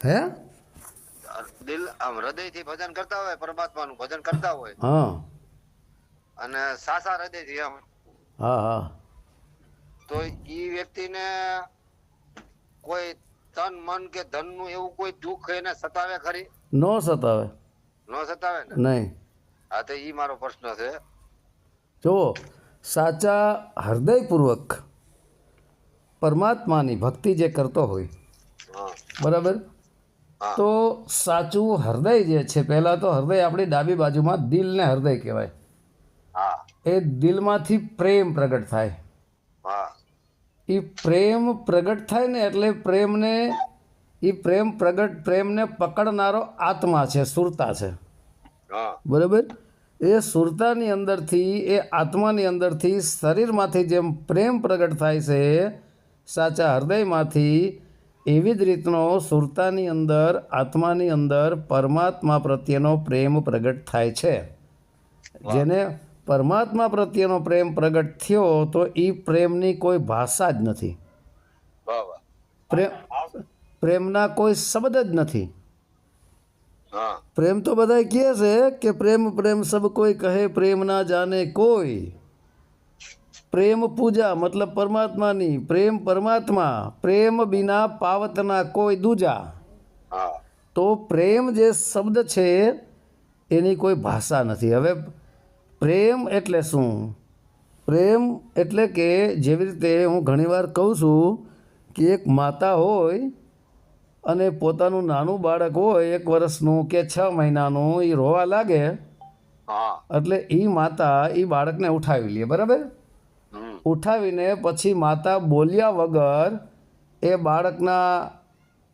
હે? દિલ આમ હૃદયથી ભજન કરતા હોય પરમાત્માનું ભજન કરતા હોય. હા. અને સાસા હૃદયથી એમ હા હા. તો એ વ્યક્તિને કોઈ તન મન કે ધનનું એવું કોઈ દુઃખ એને સતાવે ખરી? ન સતાવે. ન સતાવે ને? નહીં. હા તો એ મારો પ્રશ્ન છે. જુઓ સાચા હૃદયપૂર્વક પરમાત્માની ભક્તિ જે કરતો હોય હા. બરાબર. તો સાચું હૃદય જે છે પહેલાં તો હૃદય આપણી ડાબી બાજુમાં દિલને હૃદય કહેવાય. એ દિલમાંથી પ્રેમ પ્રગટ થાય. એ પ્રેમ પ્રગટ થાય ને એટલે પ્રેમને એ પ્રેમ પ્રગટ પ્રેમને પકડનારો આત્મા છે સુરતા છે. બરાબર? એ સુરતાની અંદરથી એ આત્માની અંદરથી શરીરમાંથી જેમ પ્રેમ પ્રગટ થાય છે સાચા હૃદયમાંથી એવી જ રીતનો સુરતાની અંદર આત્માની અંદર પરમાત્મા પ્રત્યેનો પ્રેમ પ્રગટ થાય છે. જેને પરમાત્મા પ્રત્યેનો પ્રેમ પ્રગટ થયો તો એ પ્રેમની કોઈ ભાષા જ નથી. પ્રેમ પ્રેમના કોઈ શબ્દ જ નથી. પ્રેમ તો બધા કહે છે કે પ્રેમ પ્રેમ સબ કોઈ કહે પ્રેમ ના જાને કોઈ. પ્રેમ પૂજા મતલબ પરમાત્માની પ્રેમ પરમાત્મા પ્રેમ બિના પાવતના કોઈ દૂજા. તો પ્રેમ જે શબ્દ છે એની કોઈ ભાષા નથી. હવે પ્રેમ એટલે શું? પ્રેમ એટલે કે જેવી રીતે હું ઘણીવાર કહું છું કે એક માતા હોય અને પોતાનું નાનું બાળક હોય એક વર્ષનું કે છ મહિનાનું એ રોવા લાગે. એટલે એ માતા એ બાળકને ઉઠાવી લે બરાબર? ઉઠાવીને પછી માતા બોલ્યા વગર એ બાળકના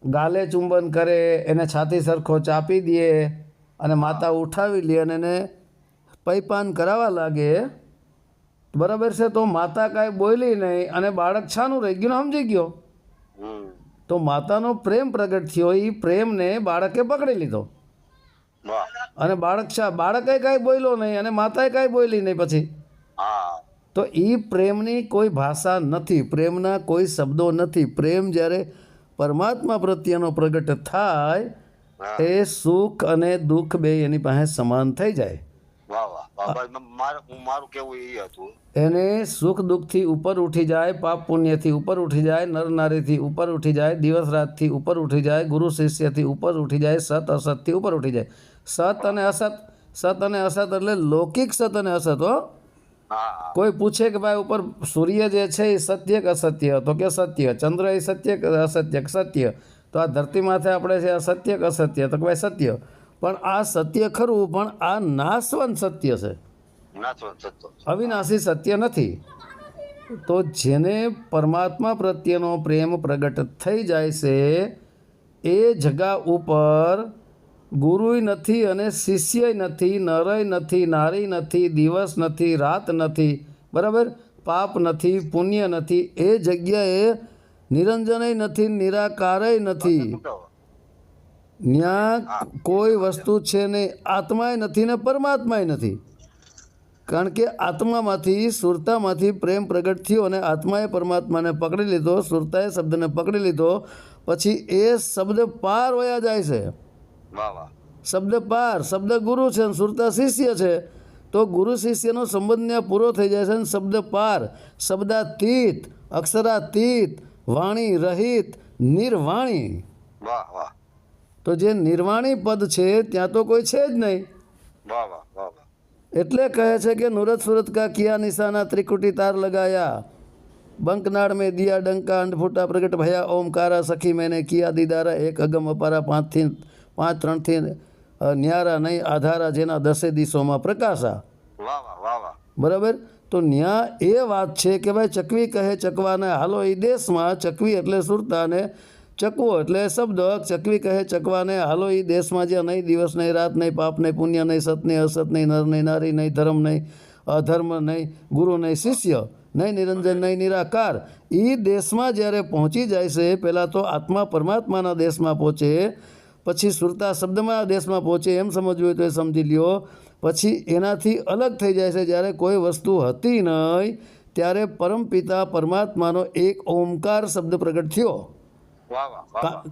ગાલે ચુંબન કરે એને છાતી સરખો ચાપી દે અને માતા ઉઠાવી લે અને એને પૈપાન કરાવવા લાગે. બરાબર છે? તો માતા કાંઈ બોલી નહીં અને બાળક છાનું રહી ગયું સમજી ગયો. તો માતાનો પ્રેમ પ્રગટ થયો એ પ્રેમને બાળકે પકડી લીધો. અને બાળક છા બાળકે કાંઈ બોલ્યો નહીં અને માતાએ કાંઈ બોલી નહીં પછી. હા. તો એ પ્રેમની કોઈ ભાષા નથી પ્રેમના કોઈ શબ્દો નથી. પ્રેમ જ્યારે પરમાત્મા પ્રત્યેનો પ્રગટ થાય એ સુખ અને દુઃખ બે એની પાસે સમાન થઈ જાય. એને સુખ દુઃખથી ઉપર ઉઠી જાય પાપ પુણ્યથી ઉપર ઉઠી જાય નર નારીથી ઉપર ઉઠી જાય દિવસ રાતથી ઉપર ઉઠી જાય ગુરુ શિષ્યથી ઉપર ઉઠી જાય સત અસતથી ઉપર ઉઠી જાય. સત અને અસત સત અને અસત એટલે લૌકિક સત અને અસત હા. કોઈ પૂછે કે ભાઈ ઉપર સૂર્ય જે છે એ સત્ય કે અસત્ય? તો કે સત્ય. ચંદ્ર એ સત્ય કે અસત્ય? કે સત્ય? તો આ ધરતી માથે આપણે છે અસત્ય કે અસત્ય? તો કે ભાઈ સત્ય. પણ આ સત્ય ખરું પણ આ નાશવંત સત્ય છે. અવિનાશી સત્ય નથી. તો જેને પરમાત્મા પ્રત્યેનો પ્રેમ પ્રગટ થઈ જાય છે એ જગા ઉપર ગુરુય નથી અને શિષ્યય નથી નરય નથી નારી નથી દિવસ નથી રાત નથી બરાબર? પાપ નથી પુણ્ય નથી એ જગ્યાએ નિરંજનય નથી નિરાકારય નથી. ત્યાં કોઈ વસ્તુ છે નહીં. આત્માય નથી ને પરમાત્માય નથી. કારણ કે આત્મામાંથી સુરતામાંથી પ્રેમ પ્રગટ થયો અને આત્માએ પરમાત્માને પકડી લીધો સુરતાએ શબ્દને પકડી લીધો પછી એ શબ્દ પાર વયા જાય છે. શબ્દ પાર શબ્દ ગુરુ છે અને સુરતા શિષ્ય છે. તો ગુરુ શિષ્યનો સંબંધ ત્યાં પૂરો થઈ જાય છે અને શબ્દ પાર શબ્દાતીત અક્ષરાતીત વાણી રહિત નિર્વાણી. વાહ વાહ. તો જે નિર્વાણી પદ છે ત્યાં તો કોઈ છે જ નહીં. વાહ વાહ વાહ એટલે કહે છે કે નુરત સુરત કા કિયા નિશાના ત્રિકુટી તાર લગાયા. બંકનાળ મેં દિયા ડંકા અંડ ફૂટા પ્રગટ ભયા. ઓમકારા સખી મેને કિયા દીદારા. એક અગમ અપારા પાંચથી પાંચ ત્રણથી ન્યારા નહીં આધારા જેના દસે દિશોમાં પ્રકાશા. બરાબર? તો ન્યા એ વાત છે કે ભાઈ ચકવી કહે ચકવાને હાલો એ દેશમાં ચકવી એટલે સુરતાને ચકવો એટલે શબ્દ ચકવી કહે ચકવાને હાલો એ દેશમાં જ્યાં નહીં દિવસ નહીં રાત નહીં પાપ નહીં પુણ્ય નહીં સત નહીં અસત નહીં નર નહીં નારી નહીં ધર્મ નહીં અધર્મ નહીં ગુરુ નહીં શિષ્ય નહીં નિરંજન નહીં નિરાકાર. એ દેશમાં જ્યારે પહોંચી જાય છે પહેલાં તો આત્મા પરમાત્માના દેશમાં પહોંચે પછી સુરતા શબ્દમાં દેશમાં પહોંચે એમ સમજવું હોય તો એ સમજી લ્યો. પછી એનાથી અલગ થઈ જાય છે. જ્યારે કોઈ વસ્તુ હતી નહીં ત્યારે પરમપિતા પરમાત્માનો એક ઓમકાર શબ્દ પ્રગટ થયો.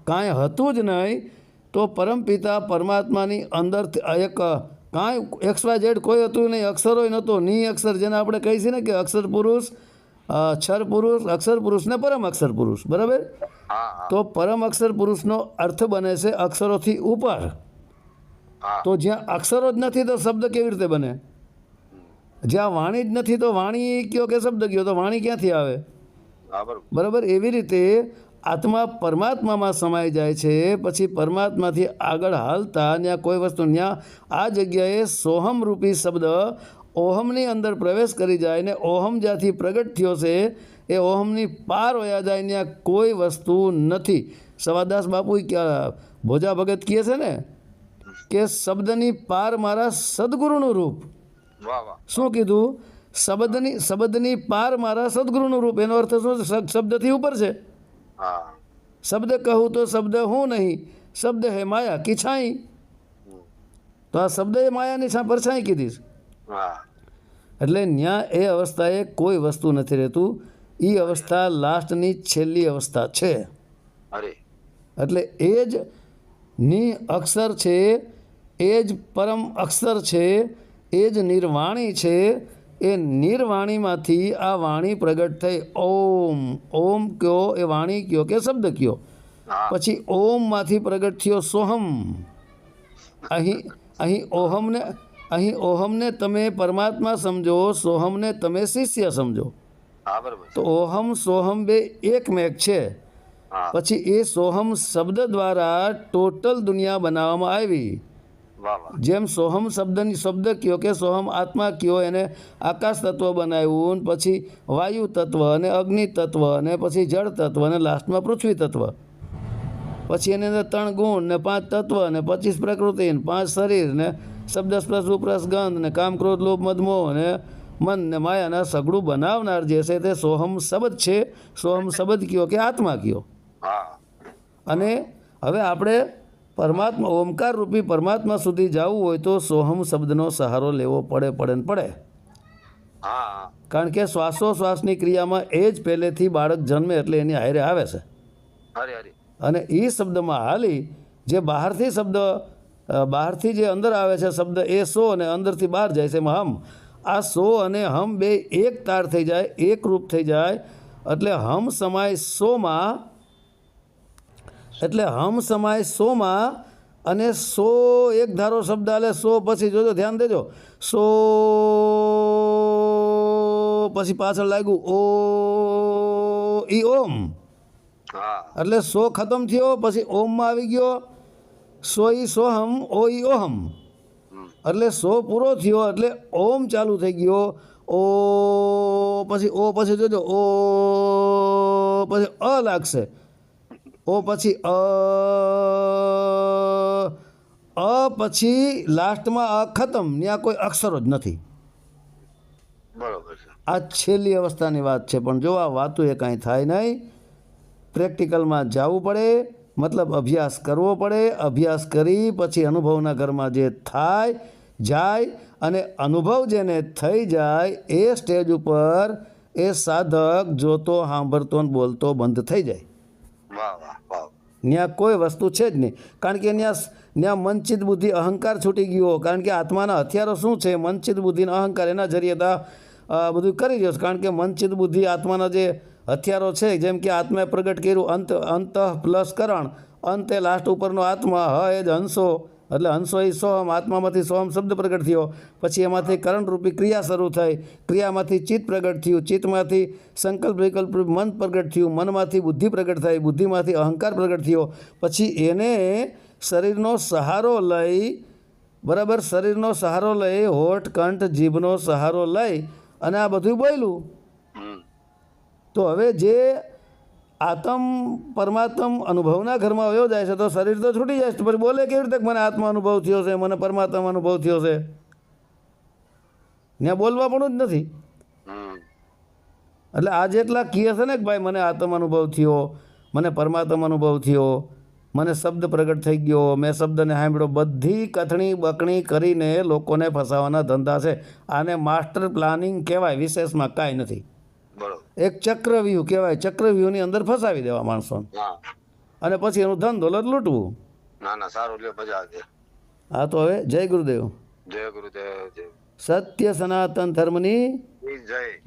કાંઈ હતું જ નહીં તો પરમપિતા પરમાત્માની અંદર એક કાંઈ એક્સ વાય ઝેડ કોઈ હતું નહીં અક્ષરોય નહોતો. ની અક્ષર જેને આપણે કહીએ છીએ ને કે અક્ષર પુરુષ અક્ષર પુરુષ અક્ષર પુરુષ ને પરમ અક્ષર પુરુષ બરાબર? તો પરમ અક્ષર પુરુષનો અર્થ બને છે અક્ષરોથી ઉપર. તો જ્યાં અક્ષરો જ નથી તો શબ્દ કેવી રીતે બને? જ્યાં વાણી જ નથી તો વાણી કયો કે શબ્દ કયો? તો વાણી ક્યાંથી આવે? બરાબર? એવી રીતે આત્મા પરમાત્મામાં સમાઈ જાય છે પછી પરમાત્માથી આગળ હાલતા ત્યાં કોઈ વસ્તુ ત્યાં આ જગ્યાએ સોહમ રૂપી શબ્દ ઓહમની અંદર પ્રવેશ કરી જાય ને ઓહમ જ્યાંથી પ્રગટ થયો છે એ ઓહમની પાર વયા જાય ત્યાં કોઈ વસ્તુ નથી. સવાદાસ બાપુ ક્યાં ભોજા ભગત કહે છે ને કે શબ્દની પાર મારા સદગુરુનું રૂપ. શું કીધું? શબ્દની શબ્દની પાર મારા સદગુરુનું રૂપ. એનો અર્થ શું છે? શબ્દથી ઉપર છે. હા. શબ્દ કહું તો શબ્દ હું નહીં શબ્દ હે માયા કી છાઈ? તો આ શબ્દ એ માયાની છા પરછાઈ કીધી છે. એટલે ન્યા એ અવસ્થાએ કોઈ વસ્તુ નથી રહેતું. એ અવસ્થા લાસ્ટની છેલ્લી અવસ્થા છે. અરે. એટલે એ જ ની અક્ષર છે એ જ પરમ અક્ષર છે એ જ નિર્વાણી છે એ નિર્વાણીમાંથી આ વાણી પ્રગટ થઈ. ઓમ ઓમ કયો એ વાણી કયો કે શબ્દ કયો? પછી પછી ઓમમાંથી પ્રગટ થયો સોહમ. અહીં અહીં ઓહમને અહીં ઓહમને તમે પરમાત્મા સમજો સોહમને તમે શિષ્ય સમજો. તો ઓહમ સોહમ બે એકમેક છે. પછી એ સોહમ શબ્દ દ્વારા ટોટલ દુનિયા બનાવવામાં આવી. જેમ સોહમ શબ્દની શબ્દ કયો કે સોહમ આત્મા કયો એને આકાશ તત્વ બનાવ્યું પછી વાયુ તત્વ અને અગ્નિ તત્વ અને પછી જળ તત્વ અને લાસ્ટમાં પૃથ્વી તત્વ. પછી એની અંદર ત્રણ ગુણ ને પાંચ તત્વ ને પચીસ પ્રકૃતિ ને પાંચ શરીર ને શબ્દ સ્પર્શ ઉપરસ ગંધ ને કામ ક્રોધ લોભ મદમોહ ને મન ને માયાના સગડું બનાવનાર જે છે તે સોહમ શબ્દ છે. સોહમ શબ્દ કયો કે આત્મા કયો? અને હવે આપણે પરમાત્મા ઓમકાર રૂપી પરમાત્મા સુધી જવું હોય તો સોહમ શબ્દનો સહારો લેવો પડે પડે ને પડે. હા. કારણ કે શ્વાસોશ્વાસની ક્રિયામાં એ જ પહેલેથી બાળક જન્મે એટલે એની હારે આવે છે. અને એ શબ્દમાં હાલી જે બહારથી શબ્દ બહારથી જે અંદર આવે છે શબ્દ એ સો અને અંદરથી બહાર જાય છે એમાં હમ. આ સો અને હમ બે એક તાર થઈ જાય એકરૂપ થઈ જાય. એટલે હમ સમાય સોમાં એટલે હમ સમાય સોમાં અને સો એક ધારો શબ્દ આલે સો પછી જોજો ધ્યાન દેજો. સો પછી પાછળ લાગ્યું ઓ ઈ ઓમ. એટલે સો ખતમ થયો પછી ઓમમાં આવી ગયો સો ઈ સોહમ ઓઈ ઓહમ. એટલે સો પૂરો થયો એટલે ઓમ ચાલુ થઈ ગયો. ઓ પછી ઓ પછી જોજો ઓ પછી અ લાગશે. ઓ પછી અ અ પછી લાસ્ટમાં અ ખતમ ત્યાં કોઈ અક્ષરો જ નથી. બરાબર છે. આ છેલ્લી અવસ્થાની વાત છે પણ જો આ વાતું એ કાંઈ થાય નહીં પ્રેક્ટિકલમાં જવું પડે મતલબ અભ્યાસ કરવો પડે અભ્યાસ કરી પછી અનુભવના ઘરમાં જે થાય જાય અને અનુભવ જેને થઈ જાય એ સ્ટેજ ઉપર એ સાધક જોતો સાંભળતો ને બોલતો બંધ થઈ જાય. ત્યાં કોઈ વસ્તુ છે જ નહીં. કારણ કે ત્યાં ત્યાં મનચિત બુદ્ધિ અહંકાર છૂટી ગયો. કારણ કે આત્માના હથિયારો શું છે? મનચિત બુદ્ધિ અહંકાર એના જરીએ બધું કરી રહ્યો કારણ કે મનચિત બુદ્ધિ આત્માના જે હથિયારો છે, જેમ કે આત્માએ પ્રગટ કર્યું, અંત અંત પ્લસ કરણ. અંતે લાસ્ટ ઉપરનો આત્મા, હ એ જ હંસો. એટલે હંસો એ સોહમ, આત્મામાંથી સોહમ શબ્દ પ્રગટ થયો. પછી એમાંથી કરણરૂપી ક્રિયા શરૂ થઈ. ક્રિયામાંથી ચિત્ત પ્રગટ થયું. ચિત્તમાંથી સંકલ્પ વિકલ્પ મન પ્રગટ થયું. મનમાંથી બુદ્ધિ પ્રગટ થઈ. બુદ્ધિમાંથી અહંકાર પ્રગટ થયો. પછી એને શરીરનો સહારો લઈ, બરાબર, શરીરનો સહારો લઈ, હોઠ, કંઠ, જીભનો સહારો લઈ અને આ બધું બોલ્યું. તો હવે જે આત્મ પરમાત્મ અનુભવના ઘરમાં વયો જાય છે તો શરીર તો છૂટી જાય છે. પછી બોલે કેવી રીતે મને આત્મા અનુભવ થયો છે મને પરમાત્મા અનુભવ થયો છે? ત્યાં બોલવા પણ જ નથી. એટલે આ જેટલા કહે છે ને કે ભાઈ મને આત્મ અનુભવ થયો મને પરમાત્મા અનુભવ થયો મને શબ્દ પ્રગટ થઈ ગયો મેં શબ્દને સાંભળ્યો બધી કથણી બકણી કરીને લોકોને ફસાવાના ધંધા છે. આને માસ્ટર પ્લાનિંગ કહેવાય વિશેષમાં કાંઈ નથી. એક ચક્રવ્યૂહ કહેવાય ચક્રવ્યૂહની અંદર ફસાવી દેવા માણસોને. હા. અને પછી એનું ધન દોલત લૂંટવું. ના ના સારું લ્યો મજા હા તો હવે જય ગુરુદેવ જય ગુરુદેવ. સત્ય સનાતન ધર્મની જય.